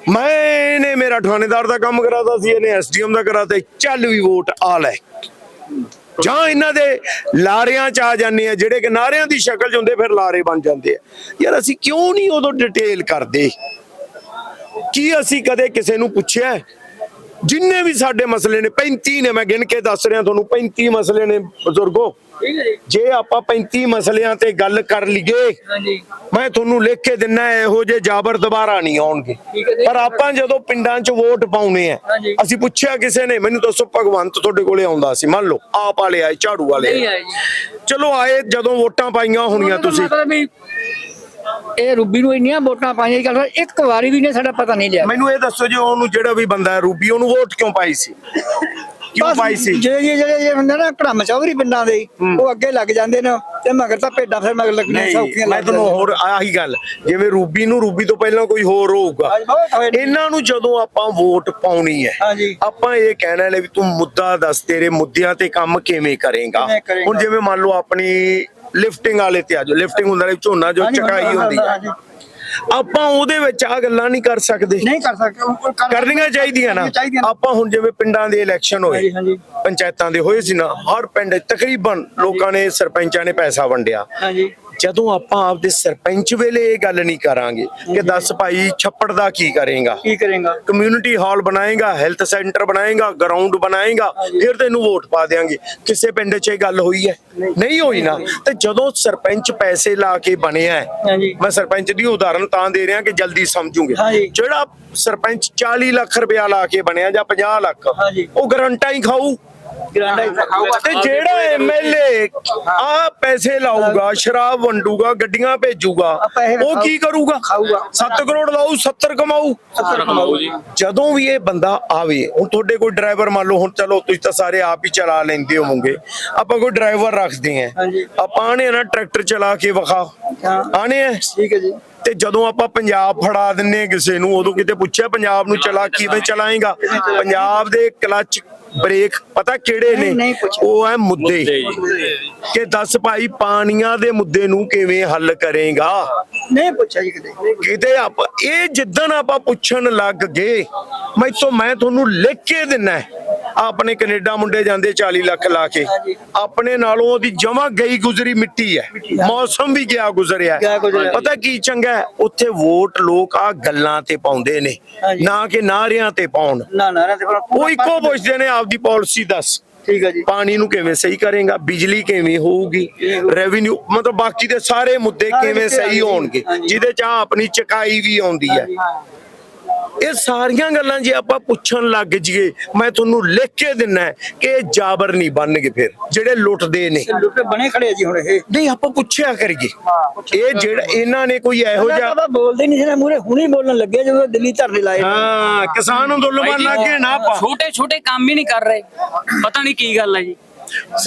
ਮੈਂ ਇਹਨੇ ਮੇਰਾ ਥਾਣੇਦਾਰ ਦਾ ਕੰਮ ਕਰਾਤਾ ਸੀ, ਇਹਨੇ ਐਸਡੀਐਮ ਦਾ ਕਰਾਤਾ ਚੱਲ ਵੀ ਵੋਟ ਆ ਲੈ। ਜਾਂ ਇਹਨਾਂ ਦੇ ਲਾਰਿਆਂ ਚ ਆ ਜਾਂਦੇ ਆ, ਜਿਹੜੇ ਕਿ ਨਾਰਿਆਂ ਦੀ ਸ਼ਕਲ ਚ ਹੁੰਦੇ, ਫਿਰ ਲਾਰੇ ਬਣ ਜਾਂਦੇ ਆ। ਯਾਰ ਅਸੀਂ ਕਿਉਂ ਨਹੀਂ ਉਦੋਂ ਡਿਟੇਲ ਕਰਦੇ? ਕੀ ਅਸੀਂ ਕਦੇ ਕਿਸੇ ਨੂੰ ਪੁੱਛਿਆ? ਜਿੰਨੇ ਵੀ ਸਾਡੇ ਮਸਲੇ ਨੇ 35 ਨੇ ਮੈਂ ਗਿਣ ਕੇ ਦੱਸ ਰਿਹਾ ਤੁਹਾਨੂੰ 35 ਮਸਲੇ ਨੇ ਬਜ਼ੁਰਗੋ। ਜੇ। ਆਪਾਂ 35 ਮਸਲਿਆਂ ਤੇ ਗੱਲ ਕਰ ਲਈਏ ਮੈਂ ਤੁਹਾਨੂੰ ਲਿਖ ਕੇ ਦਿੰਨਾ ਇਹੋ ਜੇ ਜਾਬਰ ਦੁਬਾਰਾ ਨਹੀਂ ਆਉਣਗੇ। ਪਰ ਆਪਾਂ ਜਦੋਂ ਪਿੰਡਾਂ 'ਚ ਵੋਟ ਪਾਉਨੇ ਆ। ਅਸੀਂ ਪੁੱਛਿਆ ਕਿਸੇ ਨੇ ਮੈਨੂੰ ਦੱਸੋ ਭਗਵੰਤ ਤੁਹਾਡੇ ਕੋਲੇ ਆਉਂਦਾ ਸੀ ਮੰਨ ਲਓ ਆਪ ਵਾਲੇ ਆਏ ਝਾੜੂ ਵਾਲੇ ਚਲੋ ਆਏ ਜਦੋਂ ਵੋਟਾਂ ਪਾਈਆਂ ਹੋਣੀਆਂ ਤੁਸੀਂ।
ਇਹ ਰੂਬੀ ਨੂੰ ਇੰਨੀਆਂ ਵੋਟਾਂ ਪਾਈਆਂ ਗੱਲ ਇੱਕ ਵਾਰੀ ਵੀ ਨੇ ਸਾਡਾ ਪਤਾ ਨਹੀਂ ਲਿਆ।
ਮੈਨੂੰ ਇਹ ਦੱਸੋ ਜੀ ਉਹਨੂੰ ਜਿਹੜਾ ਵੀ ਬੰਦਾ ਹੈ ਰੂਬੀ ਉਹਨੂੰ ਵੋਟ ਕਿਉਂ ਪਾਈ ਸੀ? ਕਿਉਂ ਪਾਈ ਸੀ?
ਜਿਹੜੇ ਜਿਹੜੇ ਜਿਹੜੇ ਹੁੰਦੇ ਨਾ ਘੜਮ ਚੌਧਰੀ ਪਿੰਡਾਂ ਦੇ ਉਹ ਅੱਗੇ ਲੱਗ ਜਾਂਦੇ ਨੇ ਤੇ ਮਗਰ ਤਾਂ ਭੇਡਾਂ ਫਿਰ ਮਗਰ ਲੱਗਣੀਆਂ ਸੌਖੀਆਂ
ਮੈਂ ਤੁਹਾਨੂੰ ਹੋਰ ਆਹੀ ਗੱਲ ਜਿਵੇਂ ਰੂਬੀ ਨੂੰ ਰੂਬੀ ਤੋਂ ਪਹਿਲਾਂ ਕੋਈ ਹੋਰ ਹੋਊਗਾ। ਇਹਨਾਂ ਨੂੰ ਜਦੋਂ ਆਪਾਂ ਵੋਟ ਪਾਉਣੀ ਹੈ
ਹਾਂਜੀ।
ਆਪਾਂ ਇਹ ਕਹਿਣਾ ਲੈ ਵੀ ਤੂੰ ਮੁੱਦਾ ਦੱਸ ਤੇਰੇ ਮੁੱਦਿਆਂ ਤੇ ਕੰਮ ਕਿਵੇਂ ਕਰੇਗਾ? ਹੁਣ ਜਿਵੇਂ ਮੰਨ ਲਓ ਆਪਣੀ ਲਿਫਟਿੰਗ ਵਾਲੇ ਤੇ ਆਜੋ ਲਿਫਟਿੰਗ ਹੁੰਦਾ ਹੈ ਝੋਨਾ ਜੋ ਚਕਾਈ ਹੁੰਦੀ ਹੈ
ਹਾਂਜੀ।
ਆਪਾਂ ਉਹਦੇ ਵਿੱਚ ਆ ਗੱਲਾਂ ਨਹੀਂ ਕਰ ਸਕਦੇ
ਨਹੀਂ ਕਰ ਸਕਦੇ
ਕਰਨੀਆਂ ਚਾਹੀਦੀਆਂ ਨਾ
ਨੇ।
ਆਪਾਂ ਹੁਣ ਜਿਵੇਂ ਪਿੰਡਾਂ ਦੇ ਇਲੈਕਸ਼ਨ ਹੋਏ। ਪੰਚਾਇਤਾਂ ਦੇ ਹੋਏ ਸੀ ਨਾ ਹਰ ਪਿੰਡ ਤਕਰੀਬਨ ਲੋਕਾਂ ਨੇ ਸਰਪੰਚਾਂ ਨੇ ਪੈਸਾ ਵੰਡਿਆ
ਹਾਂਜੀ
ਜਦੋਂ ਆਪਾਂ ਆਪਦੇ ਸਰਪੰਚ ਵੇਲੇ ਇਹ ਗੱਲ ਨਹੀਂ ਕਰਾਂਗੇ ਕਿ ਦੱਸ ਭਾਈ ਛੱਪੜ ਦਾ ਕੀ ਕਰੇਗਾ?
ਕੀ ਕਰੇਗਾ?
ਕਮਿਊਨਿਟੀ ਹਾਲ ਬਣਾਏਗਾ ਹੈਲਥ ਸੈਂਟਰ ਬਣਾਏਗਾ ਗਰਾਊਂਡ ਬਣਾਏਗਾ ਫਿਰ ਤੈਨੂੰ ਵੋਟ ਪਾ ਦੇਾਂਗੇ ਕਿਸੇ ਪਿੰਡ 'ਚ ਇਹ ਗੱਲ ਹੋਈ ਹੈ? ਨਹੀਂ। ਹੋਈ ਨਾ। ਤੇ ਜਦੋਂ ਸਰਪੰਚ ਪੈਸੇ ਲਾ ਕੇ ਬਣਿਆ। ਮੈਂ ਸਰਪੰਚ ਦੀ ਉਦਾਹਰਨ ਤਾਂ ਦੇ ਰਿਹਾ ਕਿ ਜਲਦੀ ਸਮਝੂਗੇ। ਜਿਹੜਾ ਸਰਪੰਚ 40 ਲੱਖ ਰੁਪਇਆ ਲਾ ਕੇ ਬਣਿਆ ਜਾਂ 50 ਲੱਖ। ਉਹ ਗਰੰਟਾਂ ਹੀ ਖਾਊ। ਤੇ ਜਿਹੜਾ ਐਮਐਲਏ ਆ ਪੈਸੇ ਲਾਊਗਾ ਸ਼ਰਾਬ ਵੰਡੂਗਾ ਗੱਡੀਆਂ ਭੇਜੂਗਾ ਉਹ ਕੀ ਕਰੂਗਾ?
ਖਾਊਗਾ।
7 ਕਰੋੜ ਲਾਊ 70 ਕਮਾਊ। ਜਦੋਂ ਵੀ ਇਹ ਬੰਦਾ ਆਵੇ ਹੁਣ ਤੁਹਾਡੇ ਕੋਈ ਡਰਾਈਵਰ ਮੰਨ ਲਓ ਹੁਣ ਚਲੋ ਤੁਸੀਂ ਤਾਂ ਸਾਰੇ ਆਪ ਹੀ ਚਲਾ ਲੈਂਦੇ ਹੋਵੋਗੇ ਆਪਾਂ ਕੋਈ ਡਰਾਈਵਰ ਰੱਖਦੇ ਆਂ। ਆਪਾਂ ਆਣੇ ਨਾ ਟਰੈਕਟਰ ਚਲਾ ਕੇ ਵਿਖਾ। ਆਣੇ ਆ?
ਠੀਕ ਹੈ ਜੀ।
ਤੇ ਜਦੋਂ ਆਪਾਂ ਪੰਜਾਬ ਫੜਾ ਦਿੰਨੇ ਕਿਸੇ ਨੂੰ ਉਦੋਂ ਕਿਤੇ ਪੁੱਛਿਆ ਪੰਜਾਬ ਨੂੰ ਚਲਾ ਕਿਵੇਂ ਚਲਾਏਗਾ? ਪੰਜਾਬ ਦੇ ਕਲਚ ਬ੍ਰੇਕ ਪਤਾ ਕਿਹੜੇ ਨੇ। ਉਹ ਹੈ ਮੁੱਦੇ। ਕਿ ਦੱਸ ਭਾਈ ਪਾਣੀਆਂ ਦੇ ਮੁੱਦੇ ਨੂੰ ਕਿਵੇਂ ਹੱਲ ਕਰੇਗਾ?
ਨਹੀਂ ਪੁੱਛਿਆ ਜੀ ਕਿਤੇ
ਕਿਤੇ ਆਪ ਇਹ ਜਿੱਦਣ ਆਪਾਂ ਪੁੱਛਣ ਲੱਗ ਗਏ ਮੈਥੋਂ ਮੈਂ ਤੁਹਾਨੂੰ ਲਿਖ ਕੇ ਦਿੰਨਾ ਆਪਣੇ ਕੈਨੇਡਾ ਮੁੰਡੇ ਜਾਂਦੇ 40 ਲੱਖ ਲਾ ਕੇ। ਆਪਣੇ ਨਾਲੋਂ ਉਹਦੀ ਜਮਾ ਗਈ ਗੁਜ਼ਰੀ ਮਿੱਟੀ ਹੈ। ਮੌਸਮ ਵੀ ਗਿਆ ਗੁਜ਼ਰਿਆ। ਪਤਾ ਕੀ ਚੰਗਾ? ਉੱਥੇ ਵੋਟ ਲੋਕ ਆ ਗੱਲਾਂ ਤੇ ਪਾਉਂਦੇ ਨੇ। ਨਾ ਕਿ ਨਾਰਿਆਂ ਤੇ ਪਾਉਣ।
ਨਾ ਨਾ ਨਾ ਦੇਖੋ
ਉਹ ਇੱਕੋ ਪੁੱਛਦੇ ਨੇ ਆਪਦੀ ਪਾਲਿਸੀ ਦੱਸ।
ਠੀਕ ਹੈ ਜੀ।
ਪਾਣੀ ਨੂੰ ਕਿਵੇਂ ਸਹੀ ਕਰੇਗਾ ਬਿਜਲੀ ਕਿਵੇਂ ਹੋਊਗੀ ਰੈਵਨਿਊ ਮਤਲਬ ਬਾਕੀ ਦੇ ਸਾਰੇ ਮੁੱਦੇ ਕਿਵੇਂ ਸਹੀ। ਹੋਣਗੇ। ਜਿਹਦੇ ਚ ਆਪਣੀ ਚਕਾਈ ਵੀ ਆਉਂਦੀ ਹੈ। ਇਹ ਸਾਰੀਆਂ ਗੱਲਾਂ ਜੇ ਆਪਾਂ ਪੁੱਛਣ ਲੱਗ ਜੀਏ ਮੈਂ ਤੁਹਾਨੂੰ ਲਿਖ ਕੇ ਦਿੰਨਾ ਕਿ ਇਹ ਜਾਬਰ ਨਹੀਂ ਬਣਨਗੇ ਫਿਰ ਜਿਹੜੇ ਲੁੱਟਦੇ ਨੇ।
ਲੁੱਟੇ ਬਣੇ ਖੜੇ ਜੀ ਹੁਣ ਇਹ।
ਨਹੀਂ ਆਪਾਂ ਪੁੱਛਿਆ ਕਰੀਏ। ਇਹ ਜਿਹੜਾ ਇਹਨਾਂ ਨੇ ਕੋਈ ਇਹੋ ਜਿਹਾ
ਬੋਲਦੇ ਨਹੀਂ ਸੀ ਨਾ ਮੂਰੇ ਹੁਣੇ ਬੋਲਣ ਲੱਗੇ ਜਦੋਂ ਦਿੱਲੀ ਧਰਨੇ ਲਾਏ।
ਹਾਂ ਕਿਸਾਨ ਅੰਦੋਲਨ ਲੱਗੇ ਨਾ ਆਪਾਂ।
ਛੋਟੇ ਛੋਟੇ ਕੰਮ ਹੀ ਨਹੀਂ ਕਰ ਰਹੇ। ਪਤਾ ਨਹੀਂ ਕੀ ਗੱਲ ਹੈ ਜੀ।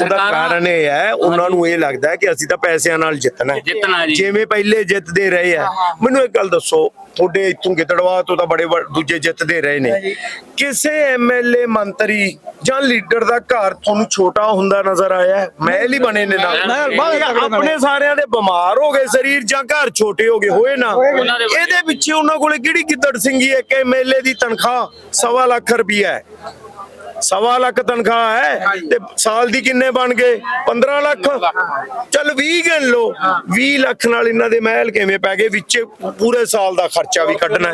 ਉਹਦਾ ਕਾਰਨ ਇਹ ਹੈ ਉਹਨਾਂ ਨੂੰ ਇਹ ਲੱਗਦਾ ਹੈ ਕਿ ਅਸੀਂ ਤਾਂ ਪੈਸਿਆਂ ਨਾਲ ਜਿੱਤਣਾ ਹੈ।
ਜਿੱਤਣਾ ਜੀ।
ਜਿਵੇਂ ਪਹਿਲੇ ਜਿੱਤਦੇ ਰਹੇ ਆ ਮੈਨੂੰ ਇੱਕ ਗੱਲ ਦੱਸੋ ਤੁਹਾਡੇ ਇੱਥੋਂ ਗਿੱਦੜਵਾ ਤੋਂ ਤਾਂ ਬੜੇ ਦੂਜੇ ਜਿੱਤਦੇ ਰਹੇ ਨੇ। ਕਿਸੇ ਐਮਐਲਏ ਮੰਤਰੀ ਜਾਂ ਲੀਡਰ ਦਾ ਘਰ ਤੁਹਾਨੂੰ ਛੋਟਾ ਹੁੰਦਾ ਨਜ਼ਰ ਆਇਆ ਹੈ? ਮਹਿਲ ਹੀ ਬਣੇ ਨੇ ਨਾਲ।
ਮਹਿਲ ਬਾਹਰ ਤੱਕ ਬਣੇ।
ਆਪਣੇ ਸਾਰਿਆਂ ਦੇ ਬਿਮਾਰ ਹੋ ਗਏ ਸਰੀਰ ਜਾਂ ਘਰ ਛੋਟੇ ਹੋ ਗਏ ਹੋਏ ਨਾ।
ਉਹਨਾਂ ਦੇ ਵੱਡੇ-
ਇਹਦੇ ਪਿੱਛੇ ਉਹਨਾਂ ਕੋਲੇ ਕਿਹੜੀ ਗਿੱਦੜ ਸਿੰਘੀ ਹੈ? ਕਿ ਐਮਐਲਏ ਦੀ ਤਨਖਾਹ ਸਵਾ ਲੱਖ ਰੁਪਈਆ ਹੈ। ਸਵਾ ਲੱਖ ਤਨਖਾਹ ਹੈ ਤੇ ਸਾਲ ਦੀ ਕਿੰਨੇ ਬਣ ਗਏ 15 ਲੱਖ ਚੱਲ 20 ਗਿਣ ਲਓ 20 ਲੱਖ ਨਾਲ ਇਹਨਾਂ ਦੇ ਮਹਿਲ ਕਿਵੇਂ ਪੈ ਗਏ ਵਿੱਚ ਪੂਰੇ ਸਾਲ ਦਾ ਖਰਚਾ ਵੀ ਕੱਢਣਾ